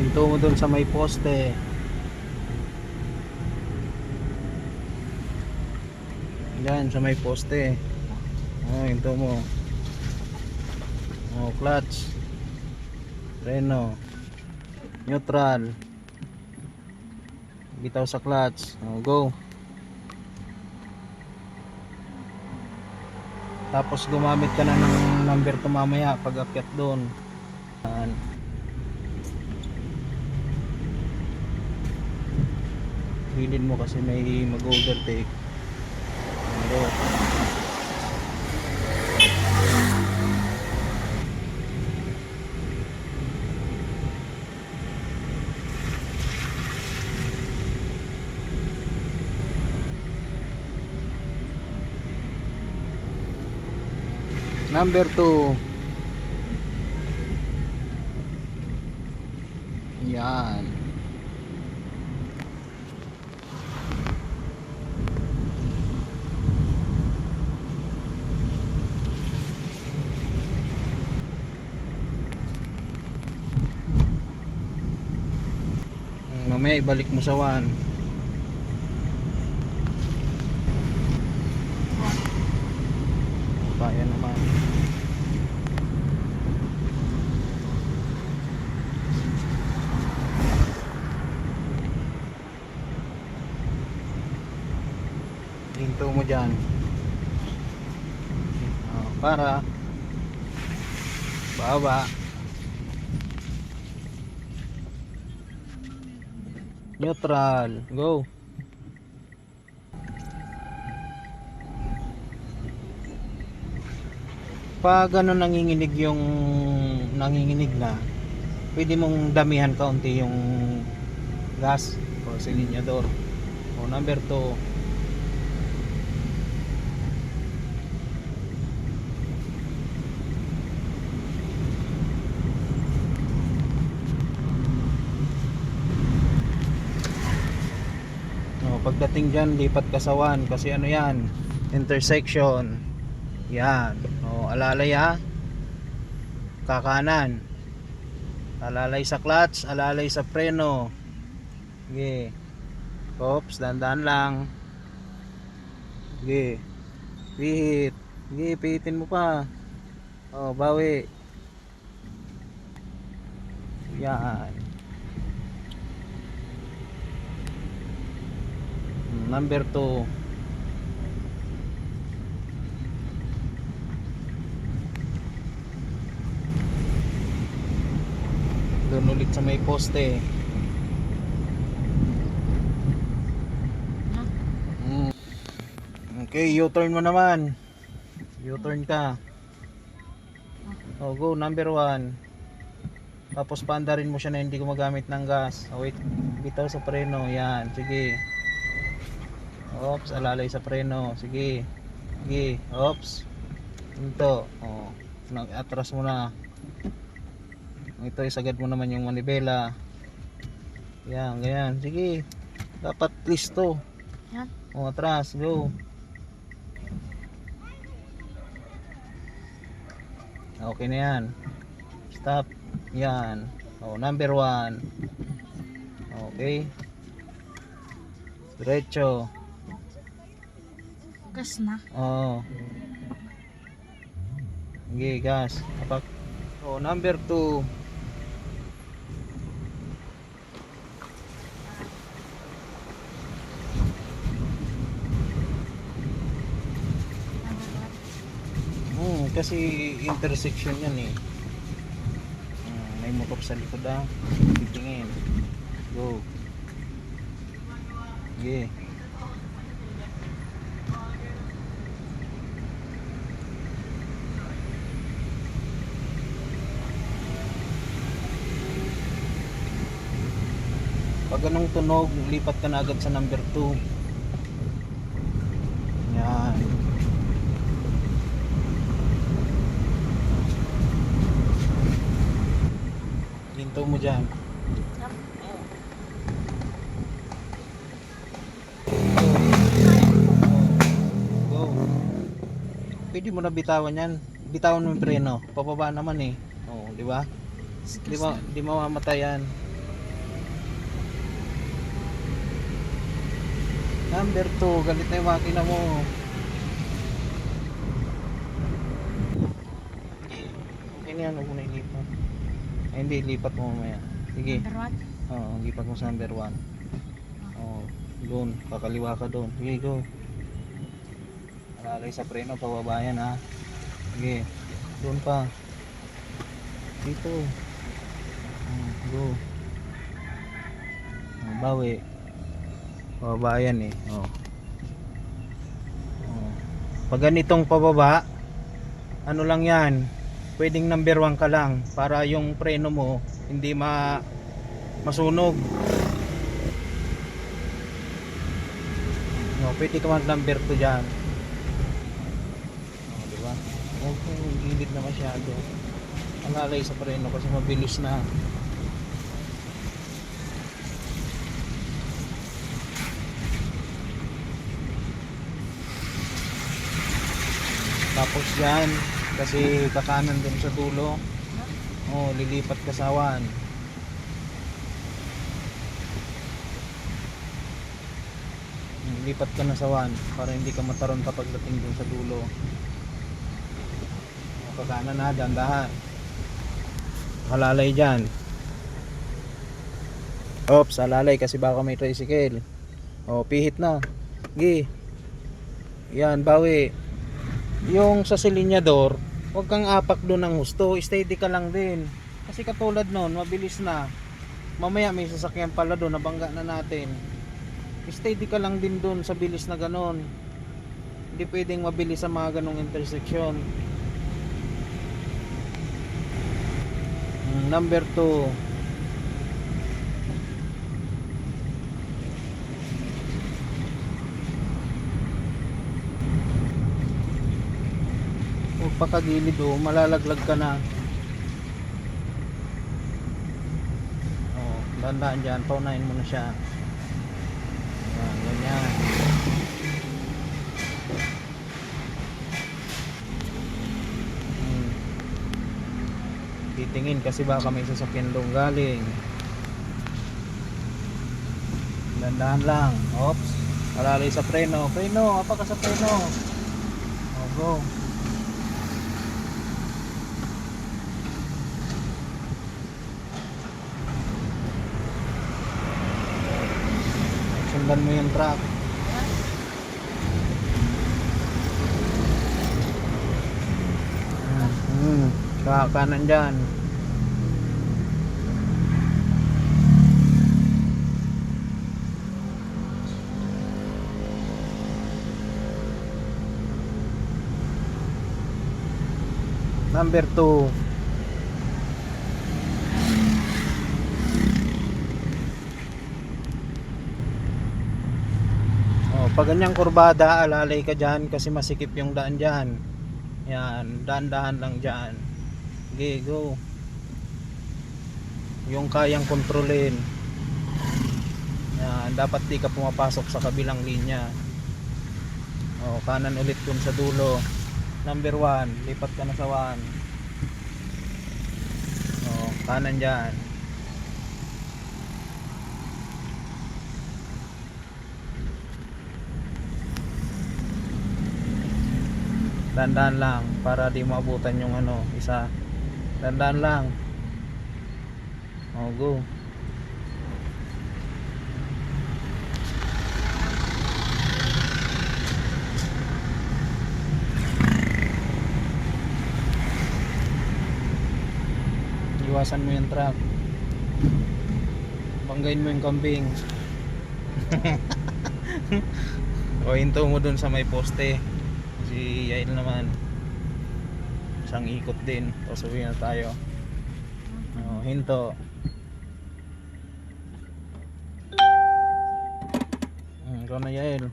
Pinto mo dun sa may poste. Yan, sa may poste. Oh, hinto mo. Oh, clutch. Reno. Neutral. Bitaw sa clutch. Oh, go. Tapos gumamit ka na ng number 2 mamaya pag akyat doon. Yan. Bilin mo kasi may mag-overtake. Go. Number 2. Yan. Mamaya ibalik mo sa 1. Kaya naman. Hinto mo dyan. Oh, para baba neutral. Go. Pag ano nanginginig yung nanginginig na pwede mong damihan kaunti yung gas. O silinyador o number 2 No, pagdating dyan, lipat ka sa 1 kasi ano yan, intersection. Yan. O, alalay ha. Kakanan. Alalay sa clutch, alalay sa preno. Sige. Oops, dandan lang. Sige. Pihit. Sige, pihitin mo pa. O, bawi. Yan. Number 2. Doon ulit sa may poste. Mm. Okay, U-turn mo naman. U-turn ka. Oh, go, number 1. Tapos paandarin mo siya na hindi gumagamit ng gas. Oh, wait. Bitaw sa preno. Yan, sige. Oops, alalay sa preno. Sige. Sige. Oops. Ito. Oh. Nag-atras mo na. Ito, isagad mo naman yung manibela. Yan, ganyan. Sige. Dapat listo. Yan. O, atras. Go. Okay na yan. Stop. Yan. O, number one. Okay. Diretso. Gas na. Oo. Sige, gas. Kapak. Oh, number 2. Hmm, kasi intersection yan eh. Hmm, may motor sa likod ah. Titingin. Go. Sige. Pag anong tunog, lipat ka na agad sa number 2. Yan. Hinto mo dyan. Go. Pwede mo na bitawan yan. Bitawan mo yung preno. Pababa naman eh. Oo, di ba? Di ba, di mamamatay yan. Number 2, galit na yung makina mo. Okay na yan, huwag mo na ilipat. Ay, hindi, ilipat mo mamaya. Sige, Number one. oo, lipat mo sa number 1. Oo, doon, kakaliwa ka doon. Sige, go. Alalay sa preno, pababa yan ha. Sige, doon pa. Dito. Hmm, go. Bawi. Pababa yan eh. Oh. Oh. Pag ganitong pababa, ano lang yan, pwedeng number 1 ka lang para yung preno mo hindi ma masunog. No, pwede ka mag number 2 dyan. Oh, di ba? Huwag kong gilid na masyado. Ang alay sa preno kasi mabilis na. Tapos yan, kasi kakanan dun sa dulo. Oh, lilipat ka sa awan. Lipat ka na sa awan para hindi ka mataron kapag dating dun sa dulo. Oh, kakanan na, dandahan. Halalay dyan. Oops, alalay kasi baka may tricycle. Oh, pihit na. Gi. Yan, bawi yung sa silinyador, huwag kang apak doon ng husto, steady ka lang din. Kasi katulad noon, mabilis na. Mamaya may sasakyan pala doon, nabangga na natin. Steady ka lang din doon sa bilis na ganon. Hindi pwedeng mabilis sa mga ganong intersection. Mm, Number 2. Huwag pa kagilid oh, malalaglag ka na. Oh, dandaan dyan, paunahin mo na siya. Ayan, ganyan. Hmm. Titingin kasi baka may sasakyan doon galing. Dandahan lang. Oops. Alalay sa preno. Preno, apa ka sa preno? Oh, go. Sundan mo yung truck. Hmm, kakanan dyan. Number 2. Oh, pag ganyang kurbada, alalay ka dyan kasi masikip yung daan dyan. Yan, daan-dahan lang dyan. Okay, go. Yung kayang kontrolin. Yan, dapat di ka pumapasok sa kabilang linya. Oh, kanan ulit dun sa dulo. Number 1, lipat ka na sa 1. Oh, kanan dyan. Dandan lang para di maabutan yung ano, isa. Dandan lang. Oh, go. Iwasan mo yung truck. Banggain mo yung kambing. o hinto mo dun sa may poste. Si Yael naman. Isang ikot din. Tapos uwi na tayo. O, hinto. Hmm, ikaw na Yael.